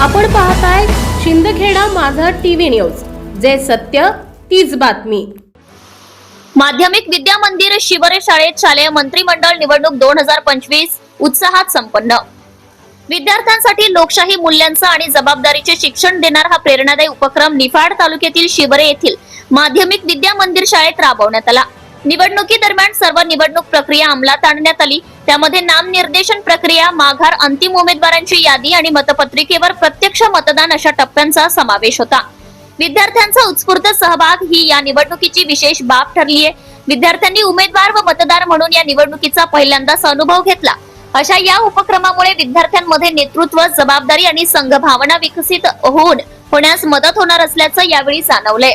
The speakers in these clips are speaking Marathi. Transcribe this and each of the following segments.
आपण पाहताय शिंदखेडा माझा टीव्ही न्यूज. जे सत्य तीच बातमी. माध्यमिक विद्या मंदिर शिवरे शाळेत शालेय मंत्रिमंडळ निवडणूक दोन हजार पंचवीस उत्साहात संपन्न. विद्यार्थ्यांसाठी लोकशाही मूल्यांचं आणि जबाबदारीचे शिक्षण देणारा हा प्रेरणादायी उपक्रम निफाड तालुक्यातील शिवरे येथील माध्यमिक विद्या मंदिर शाळेत राबवण्यात आला. निवडणुकी दरम्यान सर्व निवडणूक प्रक्रिया अंमलात आणण्यात आली. त्यामध्ये नामनिर्देशन प्रक्रिया माघार अंतिम उमेदवारांची यादी आणि मतपत्रिकेवर प्रत्यक्ष मतदान अशा टप्प्यांचा समावेश होता. विद्यार्थ्यांचा उत्स्फूर्त सहभाग ही या निवडणुकीची विशेष बाब ठरली आहे विद्यार्थ्यांनी उमेदवार व मतदार म्हणून या निवडणुकीचा पहिल्यांदाच अनुभव घेतला. अशा या उपक्रमामुळे विद्यार्थ्यांमध्ये नेतृत्व जबाबदारी आणि संघ भावना विकसित होऊन होण्यास मदत होणार असल्याचं यावेळी जाणवलंय.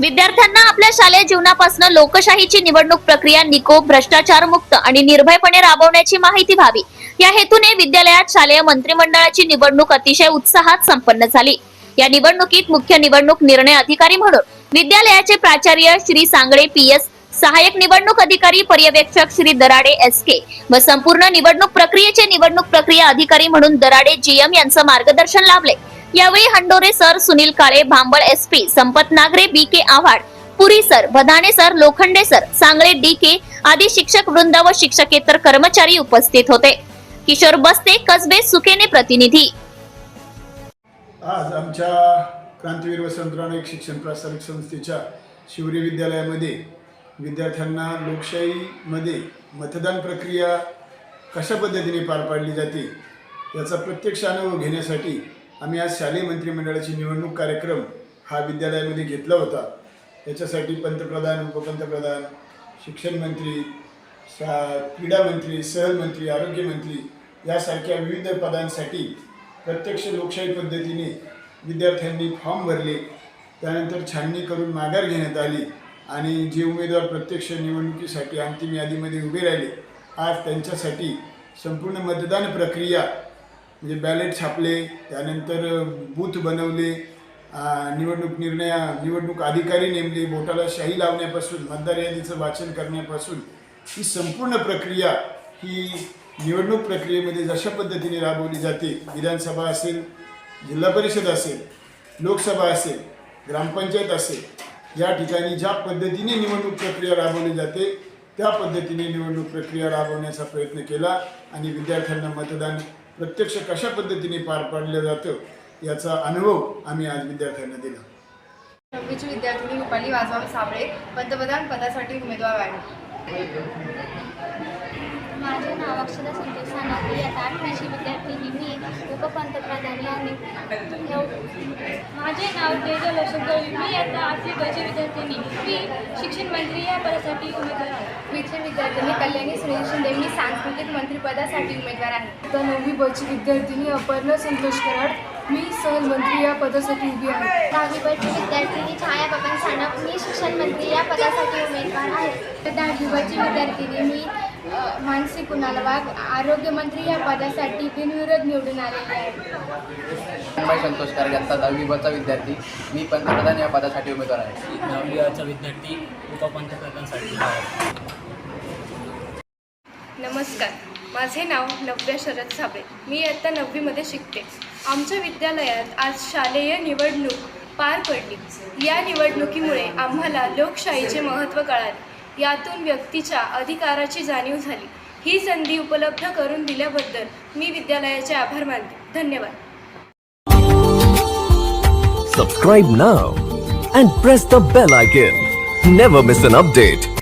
विद्यार्थ्यांना आपल्या शालेय जीवनापासून लोकशाहीची निवडणूक प्रक्रिया निकोप भ्रष्टाचार मुक्त आणि निर्भयपणे राबवण्याची माहिती व्हावी. या हेतूने विद्यालयात शालेय मंत्रिमंडळाची निवडणूक अतिशय उत्साहात संपन्न झाली. या निवडणुकीत मुख्य निवडणूक निर्णय अधिकारी म्हणून विद्यालयाचे प्राचार्य श्री सांगळे पी. एस. सहाय्यक निवडणूक अधिकारी पर्यवेक्षक श्री दराडे एस. के. व संपूर्ण निवडणूक प्रक्रियेचे निवडणूक प्रक्रिया अधिकारी म्हणून दराडे जीएम यांचं मार्गदर्शन लाभले. यावेळी Handore sir Sunil Kale Bhambal SP Sampat Nagare B K Awhad Puri sir Bhadane sir Lokhande sir Sangle D K आदी शिक्षक वृंद व शिक्षकेतर कर्मचारी उपस्थित होते. किशोर बस्ते कसबे सुकेने प्रतिनिधी. आज आमच्या क्रांतीवीर वसंतराव नाईक शिक्षण प्रसारक संस्थेच्या शिवरी विद्यालयामध्ये विद्यार्थ्यांना लोकशाहीमध्ये मतदान प्रक्रिया कशा पद्धतीने पार पाडली जाते याचा प्रत्यक्ष अनुभव घेण्यासाठी आम्ही आज शालेय मंत्रिमंडळाची निवडणूक कार्यक्रम हा विद्यालयामध्ये घेतला होता. याच्यासाठी पंतप्रधान उपपंतप्रधान शिक्षण मंत्री शा क्रीडा मंत्री सहलमंत्री आरोग्यमंत्री यासारख्या विविध पदांसाठी प्रत्यक्ष लोकशाही पद्धतीने विद्यार्थ्यांनी फॉर्म भरले. त्यानंतर छाननी करून माघार घेण्यात आली आणि जे उमेदवार प्रत्यक्ष निवडणुकीसाठी अंतिम यादीमध्ये उभे राहिले आज त्यांच्यासाठी संपूर्ण मतदान प्रक्रिया म्हणजे बॅलेट छापले त्यानंतर बूथ बनवले निवडणूक निर्णय निवडणूक अधिकारी नेमले बोटाला शाही लावण्यापासून मतदार यादीचं वाचन करण्यापासून ही संपूर्ण प्रक्रिया ही निवडणूक प्रक्रियेमध्ये जशा पद्धतीने राबवली जाते विधानसभा असेल जिल्हा परिषद असेल लोकसभा असेल ग्रामपंचायत असेल या ठिकाणी ज्या पद्धतीने निवडणूक प्रक्रिया राबवली जाते त्या पद्धतीने निवडणूक प्रक्रिया राबवण्याचा प्रयत्न केला आणि विद्यार्थ्यांना मतदान प्रत्यक्ष कशा पद्धतीने पार पाडलं जातं याचा अनुभव आम्ही आज विद्यार्थ्यांना दिला. नववीची विद्यार्थिनी रुपाली वाजवा साबळे पंतप्रधान पदासाठी उमेदवार आहे माझे नाव अक्षरा संतोष सानावली आता आठवीची विद्यार्थिनी मी उपपंतप्रधान यांनी माझे नाव तेजल अशोक आता आठवी बची विद्यार्थिनी मी शिक्षण मंत्री या पदासाठी उमेदवार आहे वीचे विद्यार्थिनी कल्याणी सुनील शिंदे मी सांस्कृतिक मंत्रिपदासाठी उमेदवार आहे आता नववी बची विद्यार्थिनी अपर्णा संतोष कराड मी सहलमंत्री या पदासाठी उभी आहे. दहावी बची विद्यार्थिनी छाया बबन सानप मी शिक्षण मंत्री या पदासाठी उमेदवार आहे. दहावी बची विद्यार्थिनी मी मानसी कुणाल वाघ? आरोग्यमंत्री या पदासाठी बिनविरोध निवडून आलेली आहे चिन्मय संतोष कारगे आता दहावी बचा विद्यार्थी. मी पंतप्रधान या पदासाठी उमेदवार आहे. नवविवाचा विद्यार्थी उपपंतप्रधानसाठी आहे. नमस्कार. माझे नाव नव्या शरद साबळे. मी इयत्ता नववीमध्ये शिकते. आमच्या विद्यालयात आज शालेय निवडणूक पार पडली. या निवडणुकीमुळे आम्हाला लोकशाहीचे महत्त्व कळाले. यातून व्यक्तीच्या अधिकाराची जाणीव झाली ही संधी उपलब्ध करून दिल्याबद्दल मी विद्यालयाचे आभार मानते धन्यवाद subscribe now and press the bell icon. Never miss an update.